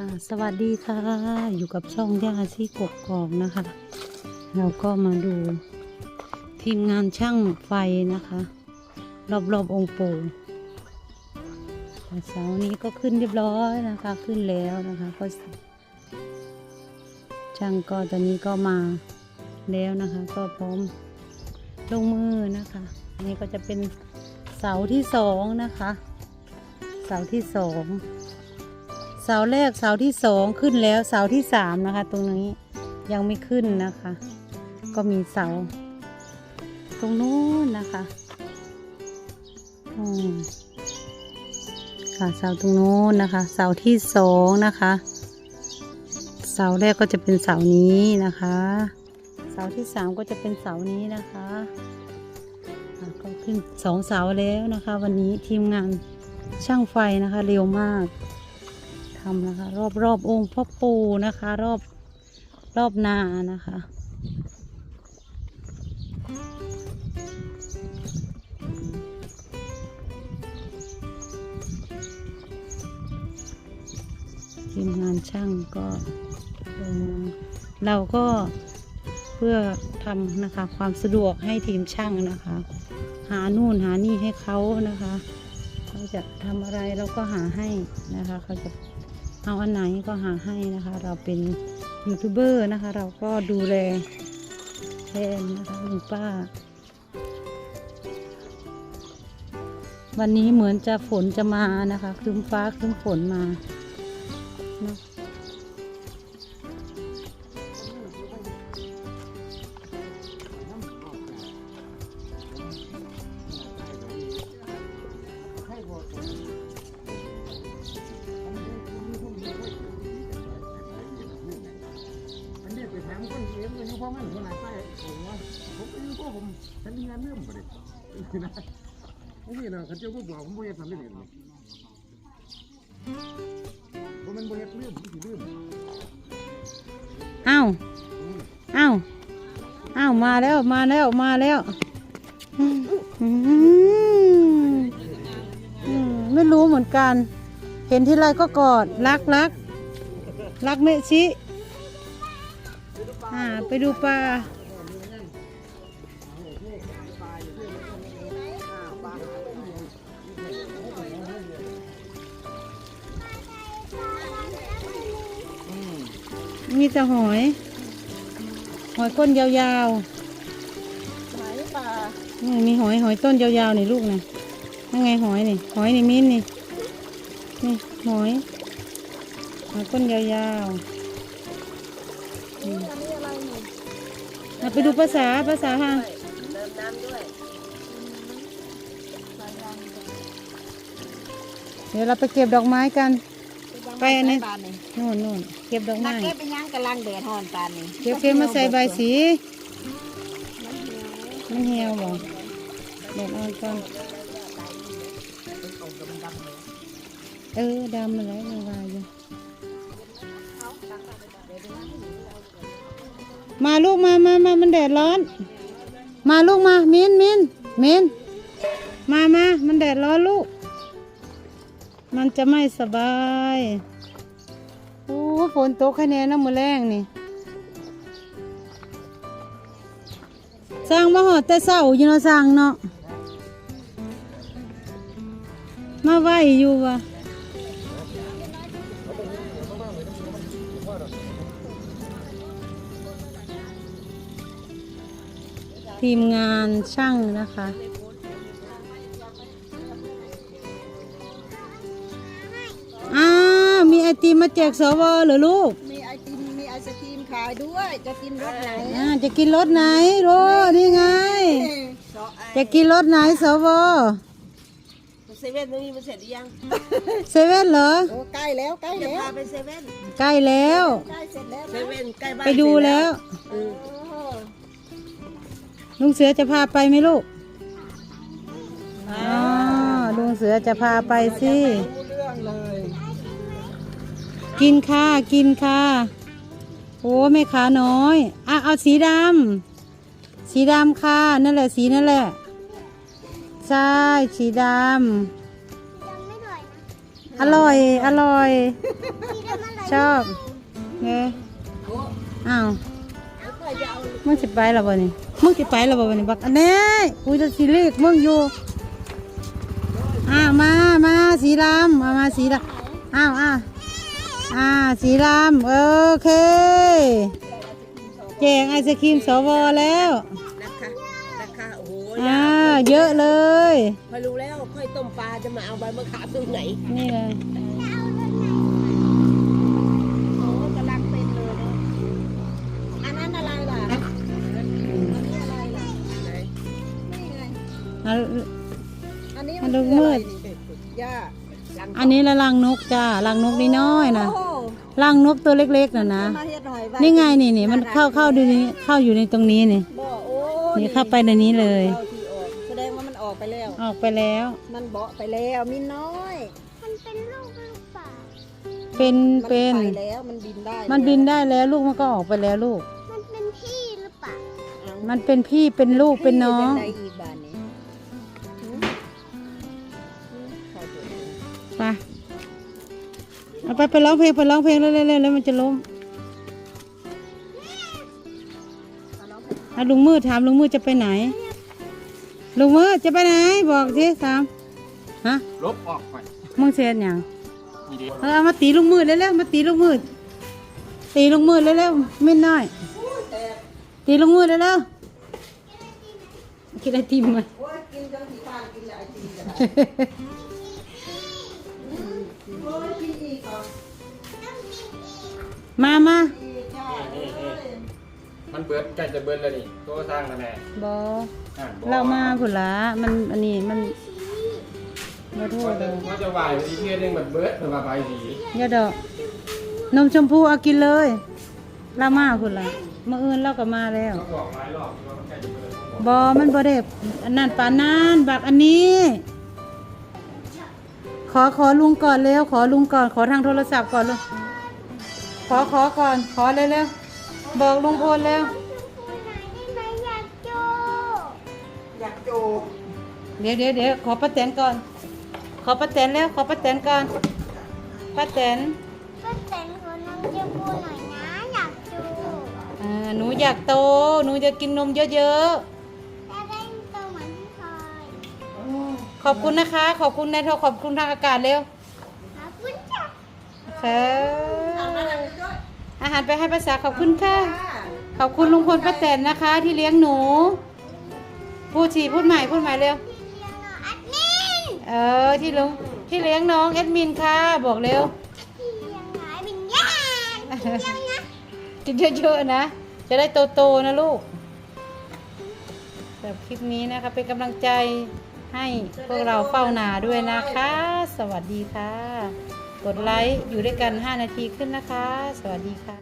ค่ะสวัสดีค่ะ อยู่กับช่องย่าซี่กกกอกนะคะ เราก็มาดูทีมงานช่างไฟนะคะ รอบๆองค์ปู่เสานี้ก็ขึ้นเรียบร้อยนะคะ ขึ้นแล้วนะคะก็ช่างก็ตอนนี้ก็มาแล้วนะคะ ก็พร้อมลงมือนะคะอันนี้ก็จะเป็นเสาที่สองนะคะ เสาที่สอง เสาแรกเสาที่สองขึ้นแล้วเสาที่สามนะคะ ตรงนี้ยังไม่ขึ้นนะคะ ก็มีเสา ตรงนู้นนะคะอืมค่ะเสาตรงนู้นนะคะ เสาที่สองนะคะ เสาแรกก็จะเป็นเสานี้นะคะ เสาที่สามก็จะเป็นเสานี้นะคะอะก็ขึ้นสองเสาแล้วนะคะ วันนี้ทีมงานช่างไฟนะคะเร็วมาก ทำนะคะ รอบรอบองค์พ่อปู่นะคะ รอบรอบนานะคะทีมงานช่างก็ลงมาเราก็เพื่อทำนะคะความสะดวกให้ทีมช่างนะคะ หานู่นหานี่ให้เขานะคะเขาจะทำอะไรเราก็หาให้นะคะเขาจะ เอาอันไหนก็หาให้นะคะ เราเป็นยูทูบเบอร์นะคะ เราก็ดูแลแทนนะคะลุงป้า วันนี้เหมือนจะฝนจะมานะคะครึ้มฟ้าครึ้มฝนมา ห็นมันอยู่พ่อมันมันไหนไปผมว่าผมก็อยู่พ่อผมฉันมีงานเริ่มไปเลยนะไม่นะขันเจ้าพวกบอกผมบ่เฮ็ดทำได้เลยผมมันบ่เฮ็ดเรื่องเรื่องอ้าวอ้าวอ้าวมาแล้วมาแล้วมาแล้วไม่รู้เหมือนกัน เห็นที่ไรก็กอดรักรักรักเมชิ ไปดูปลามีแต่หอย หอยก้นยาวหายป่าๆนี่มีหอยหอยต้นยาวๆนี่ลูกนะนั่นไงหอยนี่ หอยนี่มิ้นนี่ นี่หอย หอยก้นยาวๆ เอาไปดูภาษาภาษาทางเติมน้ำด้วยเดี๋ยวเราไปเก็บดอกไม้กัน ไปอันนี้ บานนี่นู่นนู่นเก็บดอกนัไม้กเก็บไปย่างกำลังแดดฮ้อนปานนี่เก็บเก็บมาใส่ใบสีมันเหี่ยวบ่เด็ดอ่อนก่อนเออดำมาแล้วยังวายอยู่ มาลูกมามามามันแดดร้อน มาลูกมามินมินมินมามามันแดดร้อนลูก มันจะไม่สบายโอ้ฝนตกคะแนนน้ำมือแรงนี่สร้างมาหอดแต่เศร้าอยู่เนาะสร้างเนาะมาไหวอยู่วะ ทีมงานช่างนะคะ อ้าวมีไอติมมาแจกสวเหรอลูกมีไอติมมีไอศครีมขายด้วย จะกินรสไหนอ่าจะกินรสไหนโรนี่ไงสองไอจะกินรสไหนสวเซเว่นตรงนี้มันเสร็จหรือยัง เซเว่นเหรอโอ้ใกล้แล้วใกล้แล้วพาไปเซเว่นใกล้แล้ว ใกล้เสร็จแล้วเซเว่นใกล้บ้านไปดูแล้ว เออ ลุงเสือจะพาไปไหมลูกอ๋อลุงเสือจะพาไปสิ รู้เรื่องเลยกินค่ะ กินค่ะ โอ้แม่ขาน้อย อะ เอาสีดำ สีดำค่ะ นั่นแหละสีนั่นแหละ ใช่ สีดำอร่อย อร่อยชอบเงอ้าว มึงสิไปแล้วบ่นี่มึงสิไปแล้วบ่บ่นี่บักอันนี้กูจะสิเลขมึงอยู่อ้าวมามาสีดำมามาสีดำอ้าวอ้าวอ่าสีดำโอเคแจกไอศครีมสวแล้วนะคะนะคะโอ้โหอ่าเยอะเลยพอรู้แล้วค่อยต้มปลาจะมาเอาใบมะขามตรงไหนนี่เลย อะอันนี้อัมันนลูคืกอมือะไรดนี่ย่าหลังอันนี้ละลังนกจ้าลังนกนี่น้อยนะโอ้โหลังนกตัวเล็กๆน่ะนะ มาเฮ็ดหน่อยว้นี่ไงนี่นี่มันเข้าเข้าดูนี่เข้าอยู่ในตรงนี้นี่ บ่โอ้นี่เข้าไปในนี้เลย อาที่ออกแสดงว่ามันออกไปแล้ว ออกไปแล้ว มันเบาะไปแล้วมินน้อยมันเป็นลูกหรือเปล่าเป็นมันเป็น ไปแล้วมันบินได้มันบินได้แล้วลูกมันก็ออกไปแล้วลูก มันเป็นพี่หรือเปล่าเอามันเป็นพี่เป็นลูกเป็นน้อง พี่จะได้อี เอาไปไปร้องเพลงไปร้องเพลงเร็วๆๆแล้วมันจะล้มอะลุงมืดถามลุงมืดจะไปไหน ลุงมืดจะไปไหน บอกสิถามฮะลบออกไปมึงเสียอย่างนี่เด็กเออเอามาตีลุงมืดเร็วๆมาตีลุงมืด ตีลุงมืดเร็วๆไม่น้อย ตีลุงมืดเร็วๆกินไอติมมาโอ้ยกินจนสีฟ้านกินแล้วไอติม มามาอีกค่ะเอ้ยมันเบิดใกล้จะเบิดแล้วนี่ตัวสร้างแล้วแม่บออะบ่เรามาผุนละมันอันนี้มันอย่าโทษว่าเลจะยว่าจะวายอีกเพื่อนหนึงมันเบิดเพิ่นว่าไปสีอย่าดอกนมชมพูเอากินเลย เรามาผุนละเมื่ออื่นเราก็มาแล้ว เขาบอกหลายรอบว่ามันใกล้จะเบิดแล้วบอมันบอเด็อันนั้นปานนั้นบักอันนี้ ขอขอลุงก่อนเร็วขอลุงก่อนขอทางโทรศัพท์ก่อนเลย ขอขอก่อน ขอเร็วเร็วๆบอกลุงพลเร็วคุณไหนได้ไหมอยากโจอยากโจเดี๋ยวเดี๋ยวเดี๋ยวขอป้าแตนก่อน ขอป้าแตนแล้วขอป้าแตนก่อนป้าแตนก็แต่งของน้องเจ้าพูหน่อยนะอยากโจอ่าหนูอยากโต หนูจะกินนมเยอะจะได้โตเหมือนพี่พลอยๆขอบคุณนะคะ ขอบคุณนายโทรขอบคุณทางอากาศเร็ว ขอบคุณจ้ะค่ะเอามาทำด้วย อาหารไปให้ภาษาขอบคุณค่ะ ขอบคุณลุงพลป้าแตนนะคะ ที่เลี้ยงหนู พูดสีพูดใหม่พูดใหม่เร็วที่เลี้ยงน้องอัดมินเออที่ลุงที่เลี้ยงน้องแอดมินค่ะ บอกเร็วที่เลี้ยงหลายวิญญาณที่เลี้ยงนะกินเยอะๆนะ จะได้โตๆนะลูกแบบคลิปนี้นะคะเป็นกำลังใจให้พวกเราเฝ้านาด้วยนะคะ สวัสดีค่ะ กดไลค์อยู่ด้วยกัน 5 นาทีขึ้นนะคะ สวัสดีค่ะ